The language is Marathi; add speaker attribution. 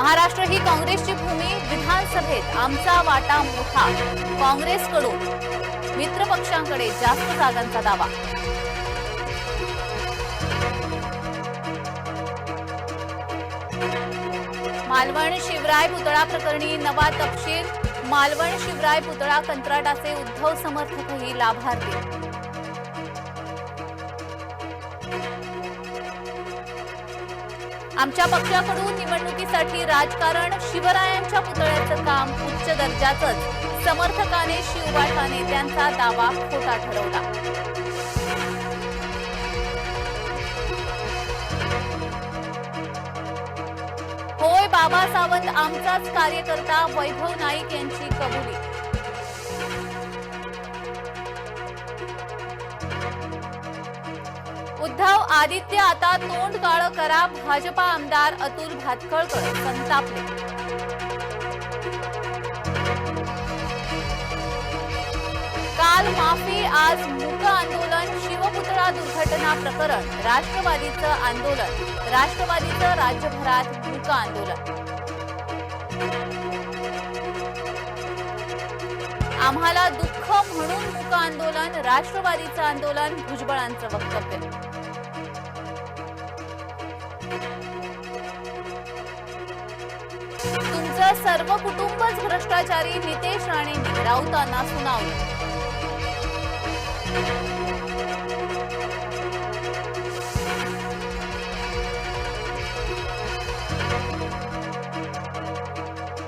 Speaker 1: महाराष्ट्र ही काँग्रेसची भूमी विधानसभेत आमचा वाटा मोठा. काँग्रेसकडून मित्रपक्षांकडे जास्त जागांचा दावा. मालवण शिवराय पुतळा प्रकरणी नवा तपशील. मालवण शिवराय पुतळा कंत्राटाचे उद्धव समर्थकही लाभार्थी. आमच्या पक्षाकडून निवडणुकीसाठी राजकारण शिवरायांच्या पुतळ्याचं काम उच्च दर्जाचंच. समर्थकाने शिवबाठा नेत्यांचा दावा खोटा ठरवला. होय बाबा सावंत आमचाच कार्यकर्ता वैभव नाईक यांची कबुली. उद्धव आदित्य आता तोंड काळं करा. भाजपा आमदार अतुल भातखळकर संतापले. काल माफी आज मूक आंदोलन शिवपुतळा दुर्घटना प्रकरण. राष्ट्रवादीचं आंदोलन. राष्ट्रवादीचं राज्यभरात मूक आंदोलन. आम्हाला दुःख म्हणून मूक आंदोलन राष्ट्रवादीचं आंदोलन भुजबळांचं वक्तव्य. तुमचं सर्व कुटुंबच भ्रष्टाचारी नितेश राणेंनी राऊतांना सुनावलं.